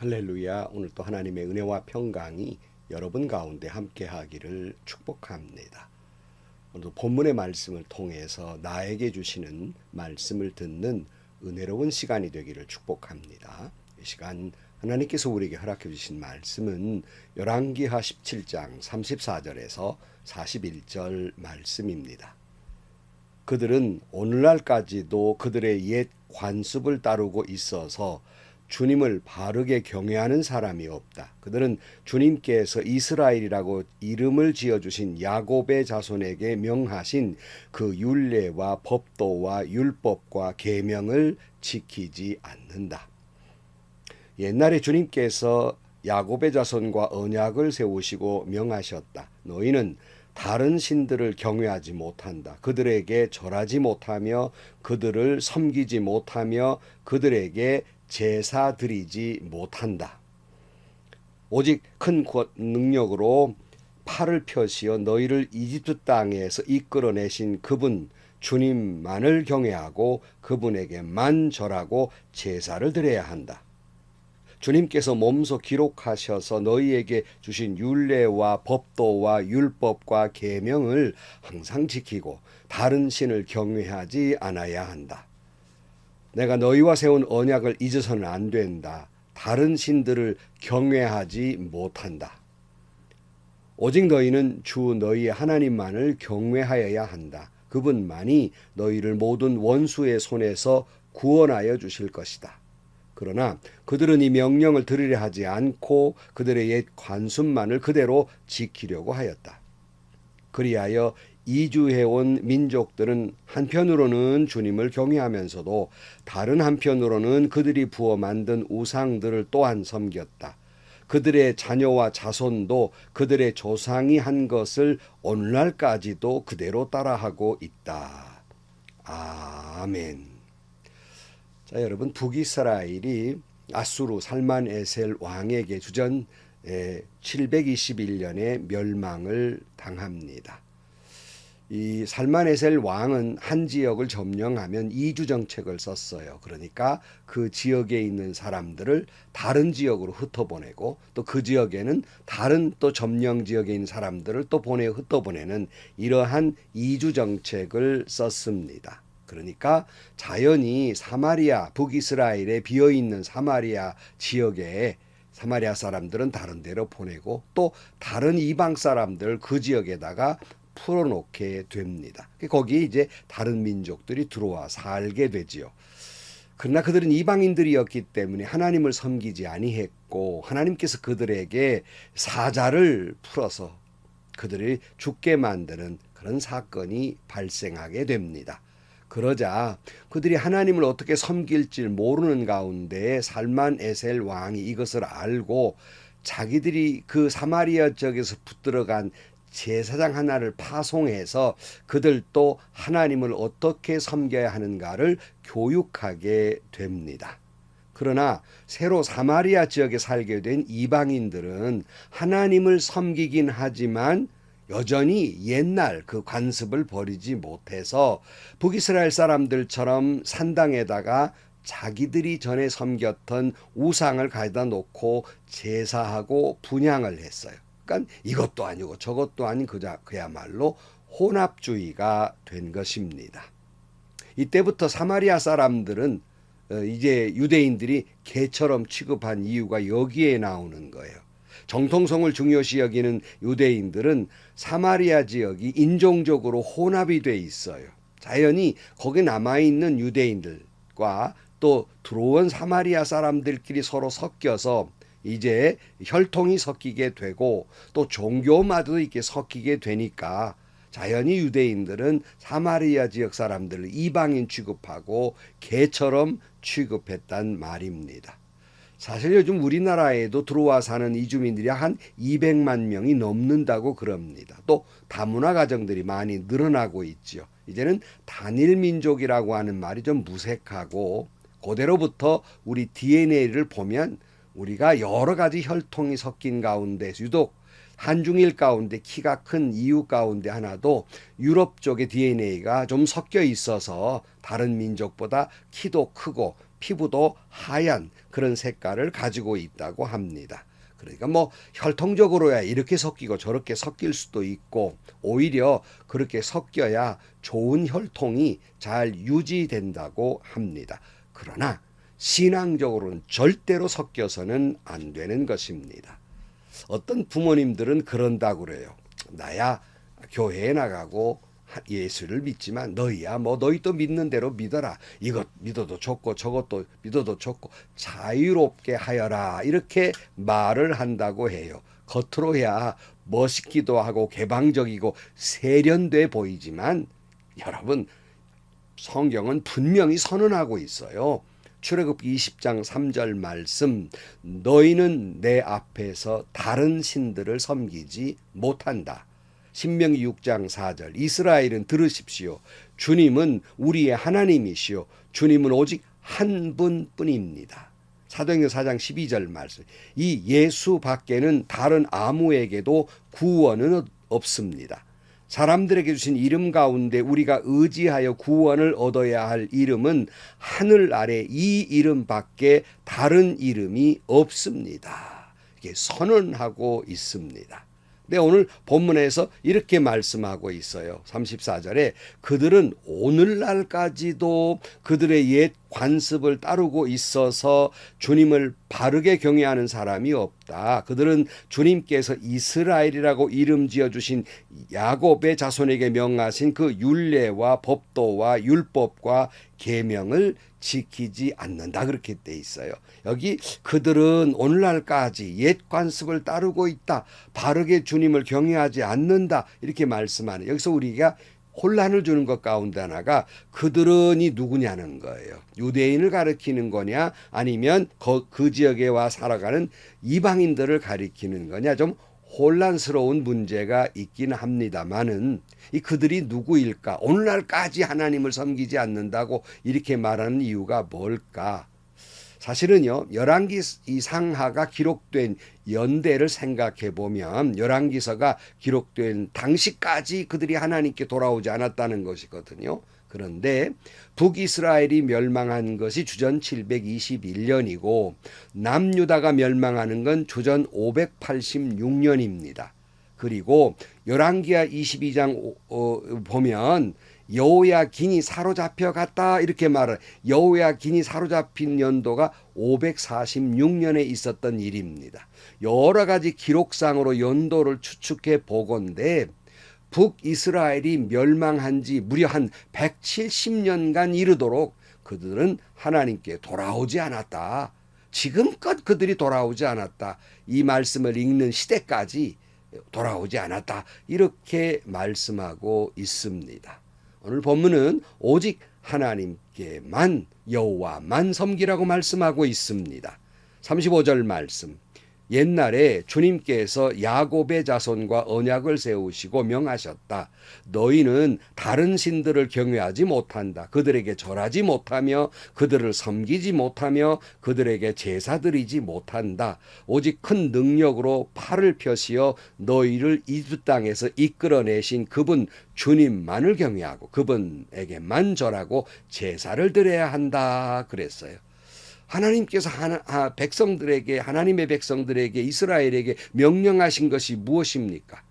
할렐루야. 오늘 또 하나님의 은혜와 평강이 여러분 가운데 함께 하기를 축복합니다. 오늘 본문의 말씀을 통해서 나에게 주시는 말씀을 듣는 은혜로운 시간이 되기를 축복합니다. 이 시간 하나님께서 우리에게 허락해 주신 말씀은 열왕기하 17장 34절에서 41절 말씀입니다. 그들은 오늘날까지도 그들의 옛 관습을 따르고 있어서 주님을 바르게 경외하는 사람이 없다. 그들은 주님께서 이스라엘이라고 이름을 지어주신 야곱의 자손에게 명하신 그 율례와 법도와 율법과 계명을 지키지 않는다. 옛날에 주님께서 야곱의 자손과 언약을 세우시고 명하셨다. 너희는 다른 신들을 경외하지 못한다. 그들에게 절하지 못하며 그들을 섬기지 못하며 그들에게 제사 드리지 못한다. 오직 큰 능력으로 팔을 펴시어 너희를 이집트 땅에서 이끌어내신 그분 주님만을 경외하고 그분에게만 절하고 제사를 드려야 한다. 주님께서 몸소 기록하셔서 너희에게 주신 율례와 법도와 율법과 계명을 항상 지키고 다른 신을 경외하지 않아야 한다. 내가 너희와 세운 언약을 잊어서는 안 된다. 다른 신들을 경외하지 못한다. 오직 너희는 주 너희 하나님만을 경외하여야 한다. 그분만이 너희를 모든 원수의 손에서 구원하여 주실 것이다. 그러나 그들은 이 명령을 들으려 하지 않고 그들의 옛 관습만을 그대로 지키려고 하였다. 그리하여 이주해온 민족들은 한편으로는 주님을 경외하면서도 다른 한편으로는 그들이 부어 만든 우상들을 또한 섬겼다. 그들의 자녀와 자손도 그들의 조상이 한 것을 오늘날까지도 그대로 따라하고 있다. 아멘. 자, 여러분 북이스라엘이 아수르 살만 에셀 왕에게 주전 721년에 멸망을 당합니다. 이 살만에셀 왕은 한 지역을 점령하면 이주 정책을 썼어요. 그러니까 그 지역에 있는 사람들을 다른 지역으로 흩어보내고 또 그 지역에는 다른 또 점령 지역에 있는 사람들을 또 보내 흩어보내는 이러한 이주 정책을 썼습니다. 그러니까 자연히 사마리아 북이스라엘에 비어 있는 사마리아 지역에 사마리아 사람들은 다른 데로 보내고 또 다른 이방 사람들 그 지역에다가 풀어놓게 됩니다. 거기에 이제 다른 민족들이 들어와 살게 되지요. 그러나 그들은 이방인들이었기 때문에 하나님을 섬기지 아니했고 하나님께서 그들에게 사자를 풀어서 그들이 죽게 만드는 그런 사건이 발생하게 됩니다. 그러자 그들이 하나님을 어떻게 섬길지 모르는 가운데 살만 에셀 왕이 이것을 알고 자기들이 그 사마리아 지역에서 붙들어간 제사장 하나를 파송해서 그들도 하나님을 어떻게 섬겨야 하는가를 교육하게 됩니다. 그러나 새로 사마리아 지역에 살게 된 이방인들은 하나님을 섬기긴 하지만 여전히 옛날 그 관습을 버리지 못해서 북이스라엘 사람들처럼 산당에다가 자기들이 전에 섬겼던 우상을 가져다 놓고 제사하고 분양을 했어요. 그러니까 이것도 아니고 저것도 아닌 그자 그야말로 혼합주의가 된 것입니다. 이때부터 사마리아 사람들은 어, 이제 유대인들이 개처럼 취급한 이유가 여기에 나오는 거예요. 정통성을 중요시 여기는 유대인들은 사마리아 지역이 인종적으로 혼합이 돼 있어요. 자연히 거기 남아 있는 유대인들과 또 들어온 사마리아 사람들끼리 서로 섞여서 이제 혈통이 섞이게 되고 또 종교마도 이렇게 섞이게 되니까 자연히 유대인들은 사마리아 지역 사람들을 이방인 취급하고 개처럼 취급했단 말입니다. 사실 요즘 우리나라에도 들어와 사는 이주민들이 한 200만 명이 넘는다고 그럽니다. 또 다문화 가정들이 많이 늘어나고 있죠. 이제는 단일 민족이라고 하는 말이 좀 무색하고 고대로부터 우리 DNA를 보면 우리가 여러 가지 혈통이 섞인 가운데 유독 한중일 가운데 키가 큰 이유 가운데 하나도 유럽 쪽의 DNA가 좀 섞여 있어서 다른 민족보다 키도 크고 피부도 하얀 그런 색깔을 가지고 있다고 합니다. 그러니까 뭐 혈통적으로야 이렇게 섞이고 저렇게 섞일 수도 있고 오히려 그렇게 섞여야 좋은 혈통이 잘 유지된다고 합니다. 그러나 신앙적으로는 절대로 섞여서는 안 되는 것입니다. 어떤 부모님들은 그런다고 그래요. 나야 교회에 나가고 하- 예수를 믿지만 너희야 뭐 너희 또 믿는 대로 믿어라. 이것 믿어도 좋고 저것도 믿어도 좋고 자유롭게 하여라. 이렇게 말을 한다고 해요. 겉으로야 멋있기도 하고 개방적이고 세련돼 보이지만 여러분 성경은 분명히 선언하고 있어요. 출애굽기 20장 3절 말씀 너희는 내 앞에서 다른 신들을 섬기지 못한다. 신명기 6장 4절 이스라엘은 들으십시오. 주님은 우리의 하나님이시요 주님은 오직 한 분뿐입니다. 사도행전 4장 12절 말씀. 이 예수 밖에는 다른 아무에게도 구원은 없습니다. 사람들에게 주신 이름 가운데 우리가 의지하여 구원을 얻어야 할 이름은 하늘 아래 이 이름밖에 다른 이름이 없습니다. 이게 선언하고 있습니다. 근데 오늘 본문에서 이렇게 말씀하고 있어요. 34절에 그들은 오늘날까지도 그들의 옛 관습을 따르고 있어서 주님을 바르게 경외하는 사람이 없다. 그들은 주님께서 이스라엘이라고 이름 지어 주신 야곱의 자손에게 명하신 그 율례와 법도와 율법과 계명을 지키지 않는다 그렇게 돼 있어요. 여기 그들은 오늘날까지 옛 관습을 따르고 있다. 바르게 주님을 경외하지 않는다. 이렇게 말씀하는 여기서 우리가 혼란을 주는 것 가운데 하나가 그들은 이 누구냐는 거예요. 유대인을 가리키는 거냐 아니면 그, 그 지역에 와 살아가는 이방인들을 가리키는 거냐 좀 혼란스러운 문제가 있긴 합니다만은 이 그들이 누구일까? 오늘날까지 하나님을 섬기지 않는다고 이렇게 말하는 이유가 뭘까? 사실은요, 열왕기 이 상하가 기록된 연대를 생각해 보면 열왕기서가 기록된 당시까지 그들이 하나님께 돌아오지 않았다는 것이거든요. 그런데 북이스라엘이 멸망한 것이 주전 721년이고 남유다가 멸망하는 건 주전 586년입니다. 그리고 열왕기하 22장 어, 보면 여호야 긴이 사로잡혀 갔다 이렇게 말을 여호야 긴이 사로잡힌 연도가 546년에 있었던 일입니다. 여러 가지 기록상으로 연도를 추측해 보건대 북이스라엘이 멸망한 지 무려 한 170년간 이르도록 그들은 하나님께 돌아오지 않았다. 지금껏 그들이 돌아오지 않았다. 이 말씀을 읽는 시대까지 돌아오지 않았다. 이렇게 말씀하고 있습니다. 오늘 본문은 오직 하나님께만 여호와만 섬기라고 말씀하고 있습니다. 35절 말씀. 옛날에 주님께서 야곱의 자손과 언약을 세우시고 명하셨다. 너희는 다른 신들을 경외하지 못한다. 그들에게 절하지 못하며 그들을 섬기지 못하며 그들에게 제사 드리지 못한다. 오직 큰 능력으로 팔을 펴시어 너희를 이주 땅에서 이끌어내신 그분 주님만을 경외하고 그분에게만 절하고 제사를 드려야 한다. 그랬어요. 하나님께서 하나, 아, 백성들에게 하나님의 백성들에게 이스라엘에게 명령하신 것이 무엇입니까?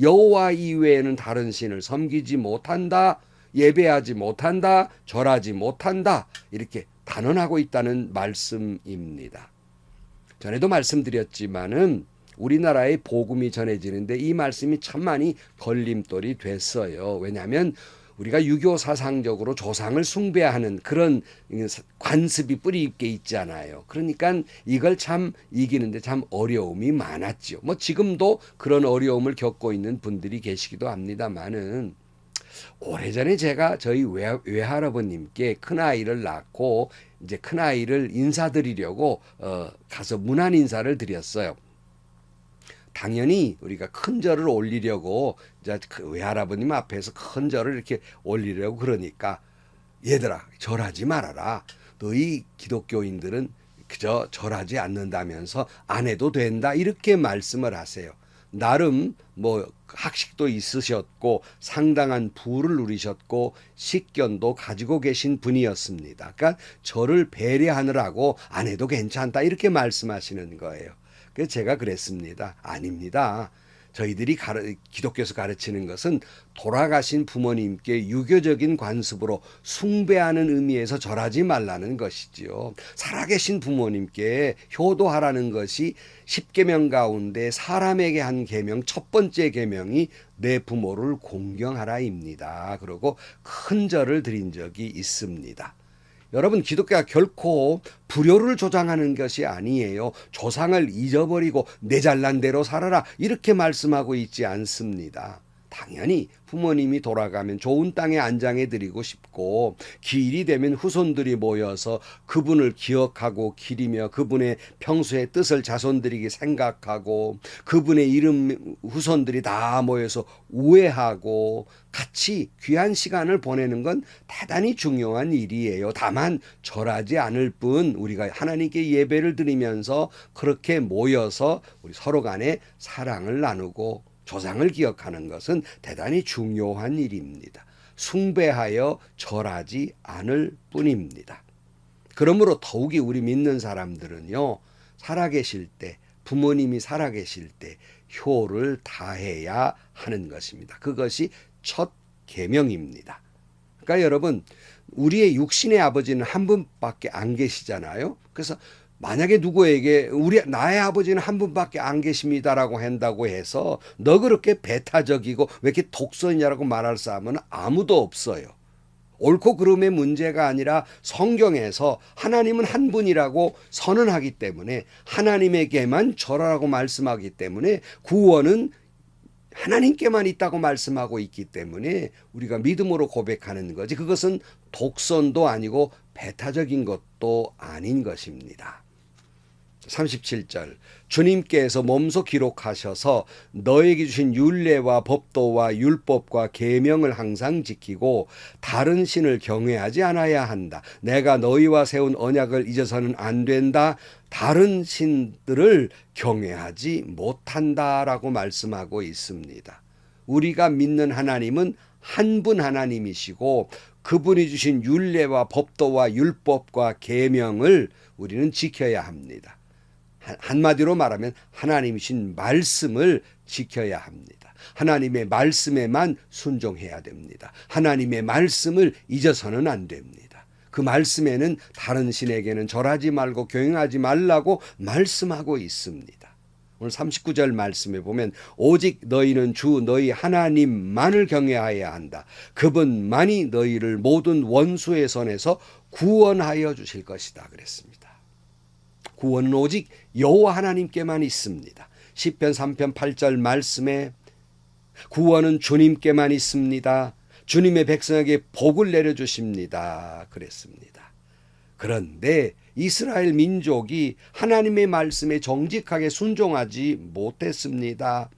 여호와 이외에는 다른 신을 섬기지 못한다, 예배하지 못한다, 절하지 못한다 이렇게 단언하고 있다는 말씀입니다. 전에도 말씀드렸지만은 우리나라의 복음이 전해지는데 이 말씀이 참 많이 걸림돌이 됐어요. 왜냐하면 우리가 유교 사상적으로 조상을 숭배하는 그런 관습이 뿌리 있게 있잖아요. 그러니까 이걸 참 이기는데 참 어려움이 많았죠. 뭐 지금도 그런 어려움을 겪고 있는 분들이 계시기도 합니다만은 오래전에 제가 저희 외, 외할아버님께 큰아이를 낳고 이제 큰아이를 인사드리려고 어, 가서 문안 인사를 드렸어요. 당연히 우리가 큰 절을 올리려고 이제 그 외할아버님 앞에서 큰 절을 이렇게 올리려고 그러니까 얘들아 절하지 말아라. 너희 기독교인들은 그저 절하지 않는다면서 안 해도 된다 이렇게 말씀을 하세요. 나름 뭐 학식도 있으셨고 상당한 부를 누리셨고 식견도 가지고 계신 분이었습니다. 그러니까 저를 배려하느라고 안 해도 괜찮다 이렇게 말씀하시는 거예요. 그래서 제가 그랬습니다. 아닙니다. 저희들이 가르, 기독교에서 가르치는 것은 돌아가신 부모님께 유교적인 관습으로 숭배하는 의미에서 절하지 말라는 것이지요. 살아계신 부모님께 효도하라는 것이 십계명 가운데 사람에게 한 계명 첫 번째 계명이 내 부모를 공경하라입니다. 그리고 큰 절을 드린 적이 있습니다. 여러분 기독교가 결코 불효를 조장하는 것이 아니에요. 조상을 잊어버리고 내 잘난 대로 살아라 이렇게 말씀하고 있지 않습니다. 당연히 부모님이 돌아가면 좋은 땅에 안장해 드리고 싶고 기일이 되면 후손들이 모여서 그분을 기억하고 기리며 그분의 평소의 뜻을 자손들에게 생각하고 그분의 이름 후손들이 다 모여서 우애하고 같이 귀한 시간을 보내는 건 대단히 중요한 일이에요. 다만 절하지 않을 뿐 우리가 하나님께 예배를 드리면서 그렇게 모여서 우리 서로 간에 사랑을 나누고 조상을 기억하는 것은 대단히 중요한 일입니다. 숭배하여 절하지 않을 뿐입니다. 그러므로 더욱이 우리 믿는 사람들은요, 살아계실 때, 부모님이 살아계실 때 효를 다해야 하는 것입니다. 그것이 첫 계명입니다. 그러니까 여러분, 우리의 육신의 아버지는 한 분밖에 안 계시잖아요. 그래서 만약에 누구에게 우리 나의 아버지는 한 분밖에 안 계십니다라고 한다고 해서 너 그렇게 배타적이고 왜 이렇게 독선이냐라고 말할 사람은 아무도 없어요. 옳고 그름의 문제가 아니라 성경에서 하나님은 한 분이라고 선언하기 때문에 하나님에게만 절하라고 말씀하기 때문에 구원은 하나님께만 있다고 말씀하고 있기 때문에 우리가 믿음으로 고백하는 거지 그것은 독선도 아니고 배타적인 것도 아닌 것입니다. 37절 주님께서 몸소 기록하셔서 너에게 주신 율례와 법도와 율법과 계명을 항상 지키고 다른 신을 경외하지 않아야 한다. 내가 너희와 세운 언약을 잊어서는 안 된다. 다른 신들을 경외하지 못한다라고 말씀하고 있습니다. 우리가 믿는 하나님은 한 분 하나님이시고 그분이 주신 율례와 법도와 율법과 계명을 우리는 지켜야 합니다. 한마디로 말하면 하나님이신 말씀을 지켜야 합니다. 하나님의 말씀에만 순종해야 됩니다. 하나님의 말씀을 잊어서는 안 됩니다. 그 말씀에는 다른 신에게는 절하지 말고 경영하지 말라고 말씀하고 있습니다. 오늘 39절 말씀에 보면 오직 너희는 주 너희 하나님만을 경외하여야 한다. 그분만이 너희를 모든 원수의 손에서 구원하여 주실 것이다 그랬습니다. 구원은 오직 여호와 하나님께만 있습니다. 시편 3편 8절 말씀에 구원은 주님께만 있습니다. 주님의 백성에게 복을 내려 주십니다. 그랬습니다. 그런데 이스라엘 민족이 하나님의 말씀에 정직하게 순종하지 못했습니다.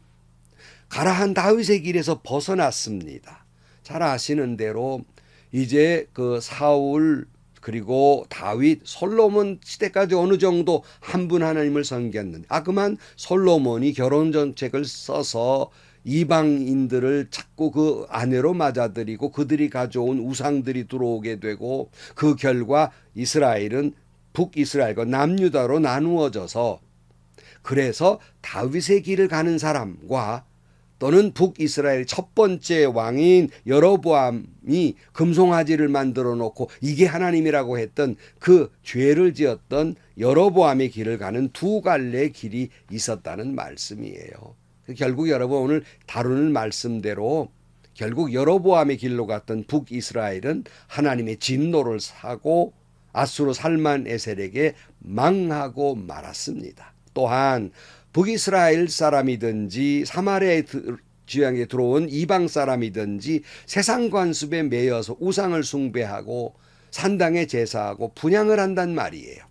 가라한 다윗의 길에서 벗어났습니다. 잘 아시는 대로 이제 그 사울 그리고 다윗, 솔로몬 시대까지 어느 정도 한 분 하나님을 섬겼는데 아 그만 솔로몬이 결혼 정책을 써서 이방인들을 자꾸 그 아내로 맞아들이고 그들이 가져온 우상들이 들어오게 되고 그 결과 이스라엘은 북이스라엘과 남유다로 나누어져서 그래서 다윗의 길을 가는 사람과 또는 북이스라엘 첫 번째 왕인 여로보암이 금송아지를 만들어 놓고 이게 하나님이라고 했던 그 죄를 지었던 여로보암의 길을 가는 두 갈래 길이 있었다는 말씀이에요. 결국 여러분 오늘 다루는 말씀대로 결국 여로보암의 길로 갔던 북이스라엘은 하나님의 진노를 사고 아수르 살만 에셀에게 망하고 말았습니다. 또한 북이스라엘 사람이든지 사마리아 지역에 들어온 이방 사람이든지 세상 관습에 매여서 우상을 숭배하고 산당에 제사하고 분양을 한단 말이에요.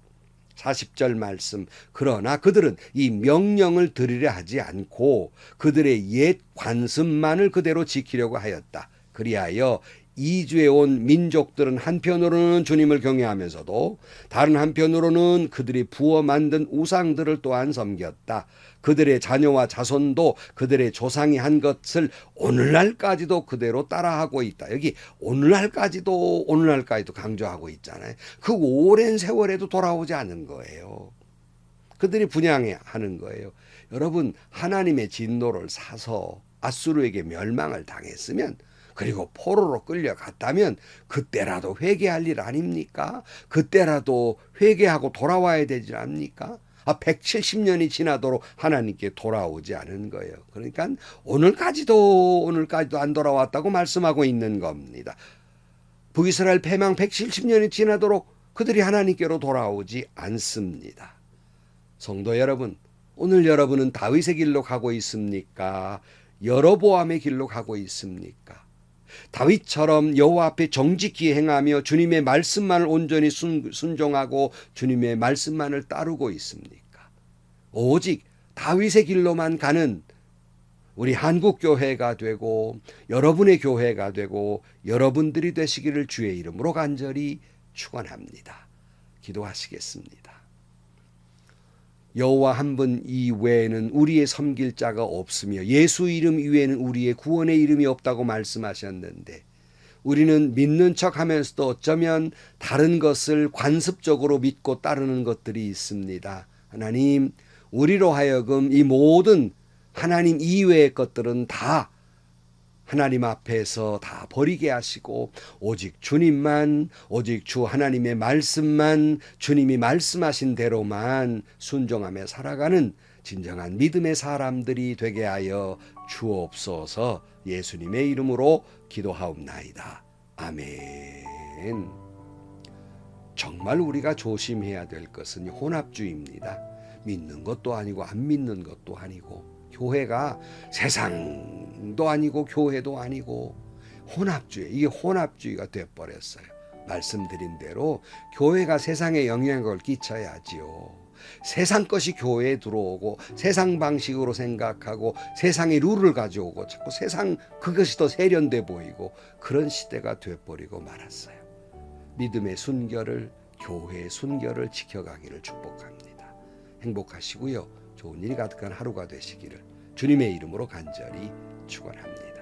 40절 말씀. 그러나 그들은 이 명령을 들으려 하지 않고 그들의 옛 관습만을 그대로 지키려고 하였다. 그리하여 이주에 온 민족들은 한편으로는 주님을 경외하면서도 다른 한편으로는 그들이 부어 만든 우상들을 또한 섬겼다. 그들의 자녀와 자손도 그들의 조상이 한 것을 오늘날까지도 그대로 따라하고 있다. 여기 오늘날까지도 오늘날까지도 강조하고 있잖아요. 그 오랜 세월에도 돌아오지 않은 거예요. 그들이 분양하는 거예요. 여러분 하나님의 진노를 사서 아수르에게 멸망을 당했으면 그리고 포로로 끌려갔다면 그때라도 회개할 일 아닙니까? 그때라도 회개하고 돌아와야 되지 않습니까? 아, 170년이 지나도록 하나님께 돌아오지 않은 거예요. 그러니까 오늘까지도 오늘까지도 안 돌아왔다고 말씀하고 있는 겁니다. 북이스라엘 패망 170년이 지나도록 그들이 하나님께로 돌아오지 않습니다. 성도 여러분, 오늘 여러분은 다윗의 길로 가고 있습니까? 여로보암의 길로 가고 있습니까? 다윗처럼 여호와 앞에 정직히 행하며 주님의 말씀만을 온전히 순, 순종하고 주님의 말씀만을 따르고 있습니까? 오직 다윗의 길로만 가는 우리 한국 교회가 되고 여러분의 교회가 되고 여러분들이 되시기를 주의 이름으로 간절히 축원합니다. 기도하시겠습니다. 여호와 한 분 이외에는 우리의 섬길 자가 없으며 예수 이름 이외에는 우리의 구원의 이름이 없다고 말씀하셨는데 우리는 믿는 척 하면서도 어쩌면 다른 것을 관습적으로 믿고 따르는 것들이 있습니다. 하나님, 우리로 하여금 이 모든 하나님 이외의 것들은 다 하나님 앞에서 다 버리게 하시고 오직 주님만 오직 주 하나님의 말씀만 주님이 말씀하신 대로만 순종하며 살아가는 진정한 믿음의 사람들이 되게 하여 주옵소서 예수님의 이름으로 기도하옵나이다. 아멘. 정말 우리가 조심해야 될 것은 혼합주의입니다. 믿는 것도 아니고 안 믿는 것도 아니고 교회가 세상도 아니고 교회도 아니고 혼합주의 이게 혼합주의가 돼 버렸어요. 말씀드린 대로 교회가 세상에 영향을 끼쳐야지요. 세상 것이 교회에 들어오고 세상 방식으로 생각하고 세상의 룰을 가져오고 자꾸 세상 그것이 더 세련돼 보이고 그런 시대가 돼 버리고 말았어요. 믿음의 순결을 교회의 순결을 지켜가기를 축복합니다. 행복하시고요. 좋은 일이 가득한 하루가 되시기를 주님의 이름으로 간절히 축원합니다.